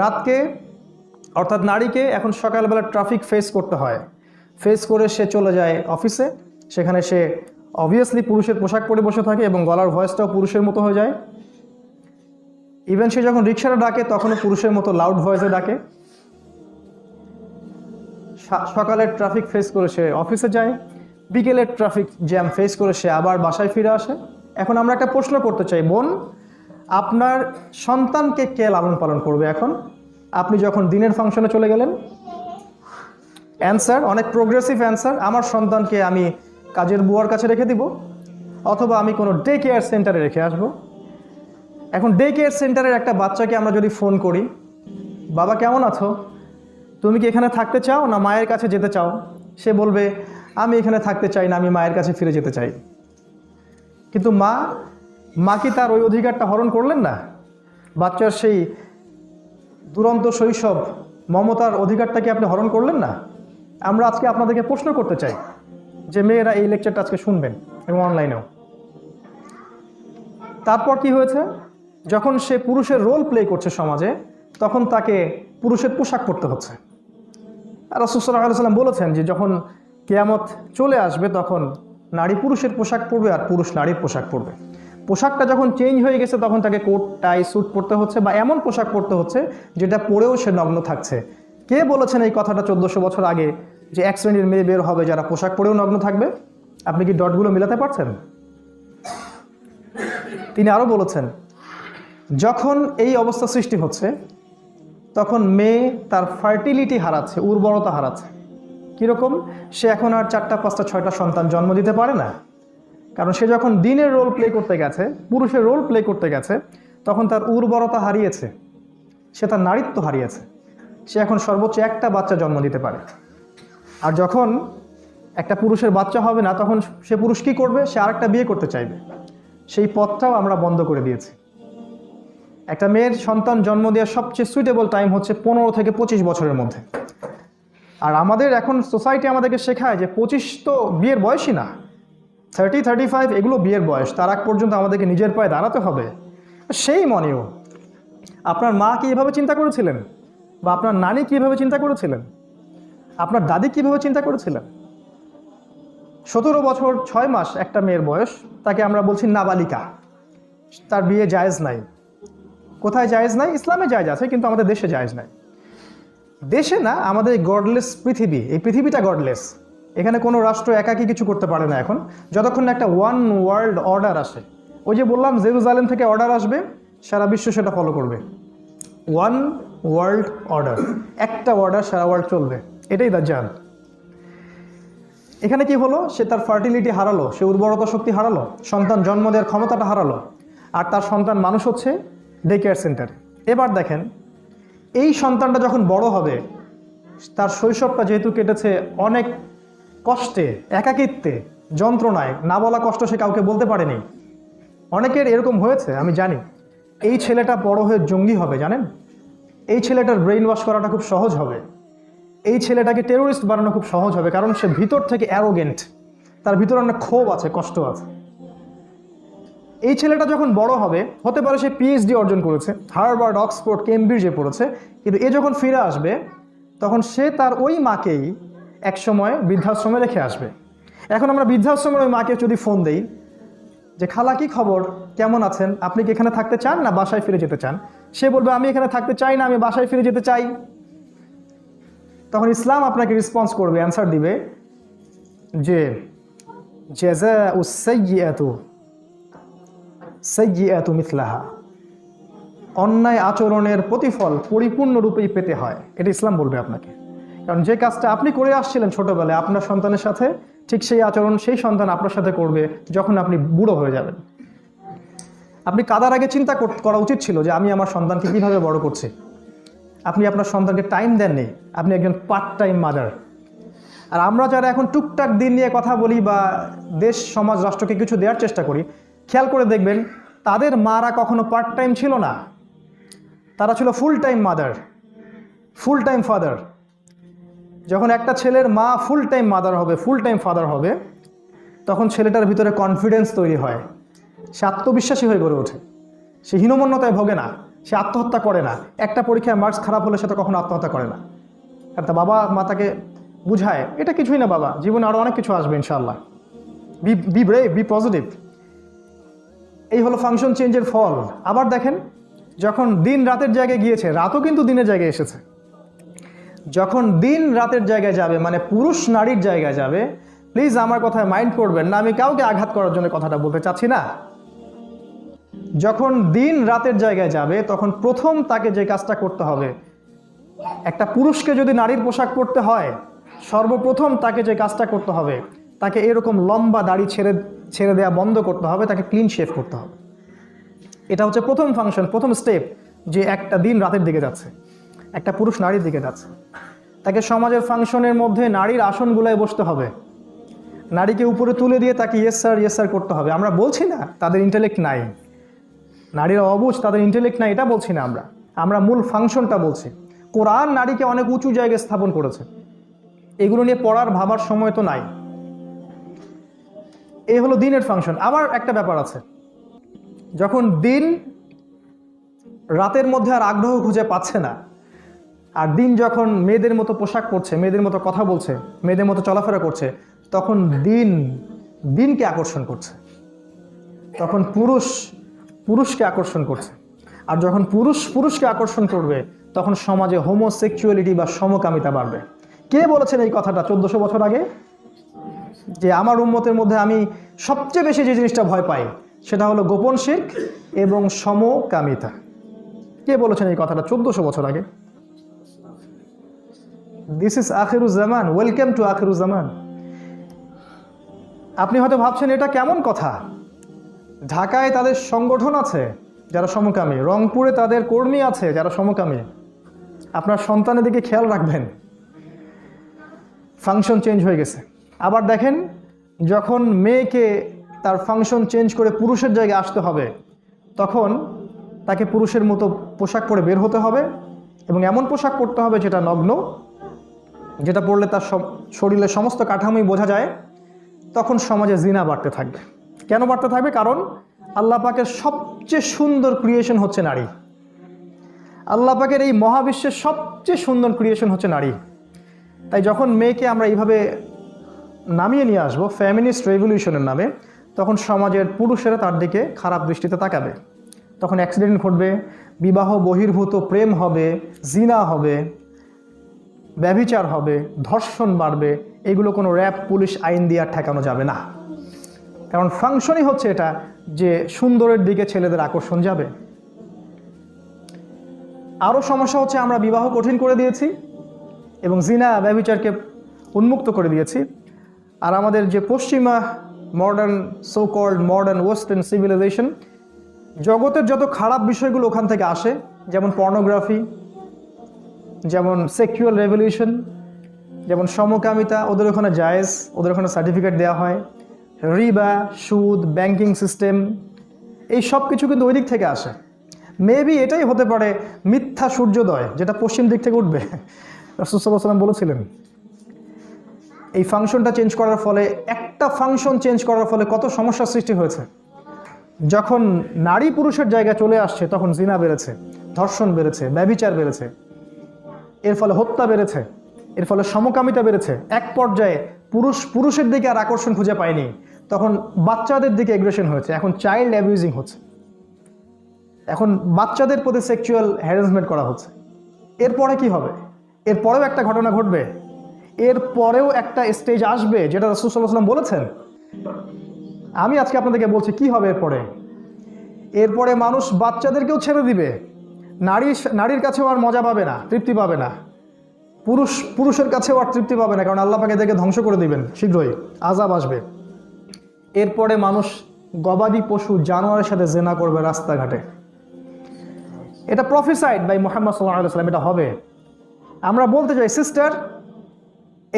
রাতকে, অর্থাৎ নারীকে এখন সকালবেলা ট্রাফিক ফেস করতে হয়। ফেস করে সে চলে যায় অফিসে সেখানে সে অবভিয়াসলি পুরুষের পোশাক পরে বসে থাকে এবং গলার ভয়েসটাও পুরুষের মতো হয়ে যায়। ইভেন সে যখন রিক্সাটা ডাকে, তখনও পুরুষের মতো লাউড ভয়েসে ডাকে। সকালের ট্রাফিক ফেস করে সে অফিসে যায়। বিকেলের ট্রাফিক জ্যাম ফেস করে সে আবার বাসায় ফিরে আসে। এখন আমরা একটা প্রশ্ন করতে চাই, বোন আপনার সন্তানকে কে লালন পালন করবে এখন? আপনি যখন দিনের ফাংশনে চলে গেলেন? অ্যান্সার অনেক প্রোগ্রেসিভ অ্যান্সার আমার সন্তানকে আমি কাজের বুয়ার কাছে রেখে দিব, অথবা আমি কোনো ডে কেয়ার সেন্টারে রেখে আসব। এখন ডে কেয়ার সেন্টারের একটা বাচ্চাকে আমরা যদি ফোন করি, বাবা, কেমন আছো? তুমি কি এখানে থাকতে চাও না মায়ের কাছে যেতে চাও? সে বলবে, আমি এখানে থাকতে চাই না, আমি মায়ের কাছে ফিরে যেতে চাই। কিন্তু মা মা কি তার ওই অধিকারটা হরণ করলেন না? বাচ্চার সেই দুরন্ত শৈশব, মমতার অধিকারটা কি আপনি হরণ করলেন না? আমরা আজকে আপনাদেরকে প্রশ্ন করতে চাই যে মেয়েরা এই লেকচারটা আজকে শুনবেন এবং অনলাইনেও। তারপর কি হয়েছে? যখন সে পুরুষের রোল প্লে করছে সমাজে, তখন তাকে পুরুষের পোশাক পরতে হচ্ছে। আর রসুসাল্লাহ বলেছেন যে যখন কেয়ামত চলে আসবে, তখন নারী পুরুষের পোশাক পরবে আর পুরুষ নারীর পোশাক পরবে। পোশাকটা যখন চেঞ্জ হয়ে গেছে, তখন তাকে কোট টাই স্যুট পরতে হচ্ছে বা এমন পোশাক পরতে হচ্ছে যেটা পরেও সে নগ্ন থাকছে। কে বলেছেন এই কথাটা চোদ্দোশো বছর আগে যে এক শ্রেণির মেয়ে বের হবে যারা পোশাক পরেও নগ্ন থাকবে? আপনি কি ডটগুলো মিলাতে পারছেন? তিনি আরও বলেছেন, যখন এই অবস্থা সৃষ্টি হচ্ছে, তখন মেয়ে তার ফার্টিলিটি হারাচ্ছে, উর্বরতা হারাচ্ছে। কীরকম? সে এখন আর চারটা, পাঁচটা, ছয়টা সন্তান জন্ম দিতে পারে না। কারণ সে যখন দিনের রোল প্লে করতে গেছে, পুরুষের রোল প্লে করতে গেছে, তখন তার উর্বরতা হারিয়েছে, সে তার নারীত্ব হারিয়েছে। সে এখন সর্বোচ্চ একটা বাচ্চা জন্ম দিতে পারে। আর যখন একটা পুরুষের বাচ্চা হবে না, তখন সে পুরুষ কী করবে? সে আরেকটা বিয়ে করতে চাইবে। সেই পথটাও আমরা বন্ধ করে দিয়েছি। একটা মেয়ের সন্তান জন্ম দেওয়ার সবচেয়ে সুইটেবল টাইম হচ্ছে পনেরো থেকে পঁচিশ বছরের মধ্যে। আর আমাদের এখন সোসাইটি আমাদেরকে শেখায় যে পঁচিশ তো বিয়ের বয়সই না। থার্টি থার্টি ফাইভ এগুলো বিয়ের বয়স। তার আগ পর্যন্ত আমাদেরকে নিজের পায়ে দাঁড়াতে হবে। সেই মনেও আপনার মা কি এভাবে চিন্তা করেছিলেন? বা আপনার নানি কীভাবে চিন্তা করেছিলেন? আপনার দাদি কীভাবে চিন্তা করেছিলেন? সতেরো বছর ছয় মাস একটা মেয়ের বয়স, তাকে আমরা বলছি নাবালিকা। তার বিয়ে জায়েজ নাই। কোথায় জায়েজ নাই? ইসলামে জায়েজ আছে, কিন্তু আমাদের দেশে জায়েজ নাই। দেশে না, আমাদের গডলেস পৃথিবী, এই পৃথিবীটা গডলেস। এখানে কোনো রাষ্ট্র একাকী কিছু করতে পারে না এখন। যতক্ষণ না একটা ওয়ান ওয়ার্ল্ড অর্ডার আসে। ওই যে বললাম, জেরুজালেম থেকে অর্ডার আসবে, সারা বিশ্ব সেটা ফলো করবে। ওয়ান ওয়ার্ল্ড অর্ডার একটা অর্ডার সারা ওয়ার্ল্ড চলবে। এটাই দাজ্জাল। এখানে কি হলো? সে তার ফার্টিলিটি হারালো, সে উর্বরতা শক্তি হারালো, সন্তান জন্ম দেওয়ার ক্ষমতাটা হারালো, আর তার সন্তান মানুষ হচ্ছে ডে কেয়ার সেন্টার এবার দেখেন, এই সন্তানটা যখন বড় হবে, তার শৈশবটা যেহেতু কেটেছে অনেক কষ্টে, একাকিত্বে, যন্ত্রণায়, না বলা কষ্ট সে কাউকে বলতে পারেনি। অনেকের এরকম হয়েছে, আমি জানি। এই ছেলেটা বড় হয়ে জঙ্গি হবে, জানেন? এই ছেলেটার ব্রেইন ওয়াশ করাটা খুব সহজ হবে। এই ছেলেটাকে টেরোরিস্ট বানানো খুব সহজ হবে, কারণ সে ভিতর থেকে অ্যারোগেন্ট তার ভিতরে অনেক ক্ষোভ আছে, কষ্ট আছে। এই ছেলেটা যখন বড় হবে, হতে পারে সে পিএইচডি অর্জন করেছে, হার্ভার্ড, অক্সফোর্ড, কেমব্রিজে পড়েছে, কিন্তু এ যখন ফিরে আসবে, তখন সে তার ওই মাকেই একসময় বৃদ্ধাশ্রমে রেখে আসবে। এখন আমরা বৃদ্ধাশ্রমের ওই মাকে যদি ফোন দেই যে, খালা, কি খবর? কেমন আছেন? আপনি কি এখানে থাকতে চান না বাসায় ফিরে যেতে চান? সে বলবে, আমি এখানে থাকতে চাই না, আমি বাসায় ফিরে যেতে চাই। তখন ইসলাম আপনাকে রেসপন্স করবে অ্যান্সার দিবে যে মিথলাহা। অন্যায় আচরণের প্রতিফল পরিপূর্ণরূপেই পেতে হয়। এটা ইসলাম বলবে আপনাকে। কারণ যে কাজটা আপনি করে আসছিলেন ছোটবেলায় আপনার সন্তানের সাথে, ঠিক সেই আচরণ সেই সন্তান আপনার সাথে করবে যখন আপনি বুড়ো হয়ে যাবেন। আপনি কাদার আগে চিন্তা কর- উচিত ছিল যে আমি আমার সন্তানকে কীভাবে বড় করছি। আপনি আপনার সন্তানকে টাইম দেননি, আপনি একজন পার্ট টাইম মাদার আর আমরা যারা এখন টুকটাক দিন নিয়ে কথা বলি বা দেশ, সমাজ, রাষ্ট্রকে কিছু দেওয়ার চেষ্টা করি, খেয়াল করে দেখবেন তাদের মারা কখনো পার্ট টাইম ছিল না। তারা ছিল full time mother full time father যখন একটা ছেলের মা ফুল টাইম মাদার হবে ফুল টাইম ফাদার হবে, তখন ছেলেটার ভিতরে কনফিডেন্স তৈরি হয়। সে আত্মবিশ্বাসী হয়ে গড়ে ওঠে। সে হীনমন্যতায় ভোগে না, সে আত্মহত্যা করে না। একটা পরীক্ষায় মার্কস খারাপ হলে সে তো কখনো আত্মহত্যা করে না। আর তা বাবা মা তাকে বুঝায়, এটা কিছুই না বাবা, জীবনে আরও অনেক কিছু আসবে ইনশাল্লাহ be be brave be positive এই হলো ফাংশন চেঞ্জের ফল। আবার দেখেন, যখন দিন রাতের জায়গায় গিয়েছে, রাতও কিন্তু দিনের জায়গায় এসেছে। যখন দিন রাতের জায়গায় যাবে মানে পুরুষ নারীর জায়গায় যাবে প্লিজ আমার কথায় মাইন্ড করবেন না, আমি কাউকে আঘাত করার জন্য কথাটা বলতে চাচ্ছি না। যখন দিন রাতের জায়গায় যাবে, তখন প্রথম তাকে যে কাজটা করতে হবে, একটা পুরুষকে যদি নারীর পোশাক পরতে হয়, সর্বপ্রথম তাকে যে কাজটা করতে হবে, তাকে এরকম লম্বা দাড়ি ছেড়ে ছেড়ে দেওয়া বন্ধ করতে হবে, তাকে ক্লিন শেভ করতে হবে। এটা হচ্ছে প্রথম ফাংশন প্রথম স্টেপ যে একটা দিন রাতের দিকে যাচ্ছে। একটা পুরুষ নারীর দিকে যাচ্ছে। তাকে সমাজের ফাংশনের মধ্যে নারীর আসনগুলোয় বসতে হবে। নারীকে উপরে তুলে দিয়ে তাকে ইয়েস স্যার ইয়েস স্যার করতে হবে। আমরা বলছি না, তাদের ইন্টেলেক্ট নাই। নারীরা অবুঝ তাদের ইন্টেলেক্ট নাই, এটা বলছি না আমরা। আমরা মূল ফাংশনটা বলছি। কোরআন নারীকে অনেক উঁচু জায়গায় স্থাপন করেছে। এগুলো নিয়ে পড়ার, ভাবার সময় তো নাই। এই হলো দিনের ফাংশন। আবার একটা ব্যাপার আছে। যখন দিন রাতের মধ্যে আর আগ্রহ খুঁজে পাচ্ছে না আর দিন যখন মেয়েদের মতো পোশাক পরছে, মেয়েদের মতো কথা বলছে, মেয়েদের মতো চলাফেরা করছে, তখন দিন, দিনকে আকর্ষণ করছে। তখন পুরুষ, পুরুষকে আকর্ষণ করছে। আর যখন পুরুষ পুরুষকে আকর্ষণ করবে, তখন সমাজে হোমোসেক্সুয়ালিটি বা সমকামিতা বাড়বে। কে বলেছেন এই কথাটা চোদ্দশো বছর আগে? যে আমার উন্মতের মধ্যে আমি সবচেয়ে বেশি যে জিনিসটা ভয় পাই, সেটা হলো গোপন শিখ এবং সমকামিতা। কে বলেছেন এই কথাটা চোদ্দশো বছর আগে? দিস ইজ আখিরুজ্জামান ওয়েলকাম টু আখিরুজ্জামান আপনি হয়তো ভাবছেন, এটা কেমন কথা? ঢাকায় তাদের সংগঠন আছে যারা সমকামী। রংপুরে তাদের কর্মী আছে যারা সমকামী। আপনার সন্তানের দিকে খেয়াল রাখবেন। ফাংশন চেঞ্জ হয়ে গেছে। আবার দেখেন, যখন মেয়েকে তার ফাংশন চেঞ্জ করে পুরুষের জায়গায় আসতে হবে, তখন তাকে পুরুষের মতো পোশাক পরে বের হতে হবে এবং এমন পোশাক পরতে হবে যেটা নগ্ন যেটা পড়লে তার শরীরের সমস্ত কাঠামোই বোঝা যায়, তখন সমাজে জিনা বাড়তে থাকবে। কেন বাড়তে থাকবে? কারণ আল্লাহ পাকের সবচেয়ে সুন্দর ক্রিয়েশন হচ্ছে নারী। আল্লাহ পাকের এই মহাবিশ্বের সবচেয়ে সুন্দর ক্রিয়েশন হচ্ছে নারী। তাই যখন মেয়েকে আমরা এইভাবে নামিয়ে নিয়ে আসব ফ্যামিনিস্ট রেভলিউশনের নামে, তখন সমাজের পুরুষেরা তার দিকে খারাপ দৃষ্টিতে তাকাবে। তখন অ্যাক্সিডেন্ট ঘটবে, বিবাহ বহির্ভূত প্রেম হবে, জিনা হবে। ব্যভিচার হবে, ধর্ষণ বাড়বে, এগুলো কোনো র্যাব, পুলিশ আইন দিয়ে আর ঠেকানো যাবে না। কারণ ফাংশনই হচ্ছে এটা যে সুন্দরের দিকে ছেলেদের আকর্ষণ যাবে। আরও সমস্যা হচ্ছে আমরা বিবাহ কঠিন করে দিয়েছি এবং জিনা ব্যভিচারকে উন্মুক্ত করে দিয়েছি। আর আমাদের যে পশ্চিমা modern so called modern western civilisation জগতের যত খারাপ বিষয়গুলো ওখান থেকে আসে, যেমন পর্নোগ্রাফি যেমন সেক্সুয়াল রেভলিউশন যেমন সমকামিতা, ওদের ওখানে জায়েজ, ওদের ওখানে সার্টিফিকেট দেওয়া হয়। রিবা, সুদ ব্যাংকিং সিস্টেম এই সব কিছু কিন্তু ওই দিক থেকে আসে। মেবি এটাই হতে পারে মিথ্যা সূর্যোদয়, যেটা পশ্চিম দিক থেকে উঠবে। রসুসাল্লাম বলেছিলেন, এই ফাংশনটা চেঞ্জ করার ফলে, একটা ফাংশন চেঞ্জ করার ফলে কত সমস্যার সৃষ্টি হয়েছে। যখন নারী পুরুষের জায়গা চলে আসছে, তখন জিনা বেড়েছে, ধর্ষণ বেড়েছে, ব্যবিচার বেড়েছে। এর ফলে হত্যা বেড়েছে, এর ফলে সমকামিতা বেড়েছে। এক পর্যায়ে পুরুষ, পুরুষের দিকে আর আকর্ষণ খুঁজে পায়নি। তখন বাচ্চাদের দিকে এগ্রেশন হয়েছে। এখন চাইল্ড অ্যাবিউজিং হচ্ছে। এখন বাচ্চাদের প্রতি সেক্সুয়াল হ্যারাসমেন্ট করা হচ্ছে। এরপরে কি হবে? এরপরেও একটা ঘটনা ঘটবে। এরপরেও একটা স্টেজ আসবে, যেটা রসুল্লাহাম বলেছেন। আমি আজকে আপনাদেরকে বলছি, কি হবে এরপরে এরপরে মানুষ বাচ্চাদেরকেও ছেড়ে দিবে। নারী নারীর কাছেও আর মজা পাবে না, তৃপ্তি পাবে না। পুরুষ, পুরুষের কাছেও আর তৃপ্তি পাবে না, কারণ আল্লাহ পাকে এদেরকে ধ্বংস করে দিবেন, শীঘ্রই, আজাব আসবে। এরপরে মানুষ গবাদি পশু, জানোয়ারের সাথে জেনা করবে রাস্তাঘাটে। এটা প্রফেসাইড বাই মোহাম্মদ সাল্লাহ সাল্লাম এটা হবে। আমরা বলতে চাই সিস্টার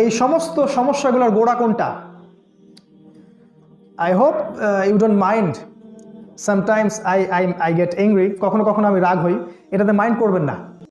এই সমস্ত সমস্যাগুলোর গোড়া কোনটা? I hope you don't mind sometimes I I I get angry কখনো কখনো আমি রাগ হই। এটাতে মাইন্ড করবেন না।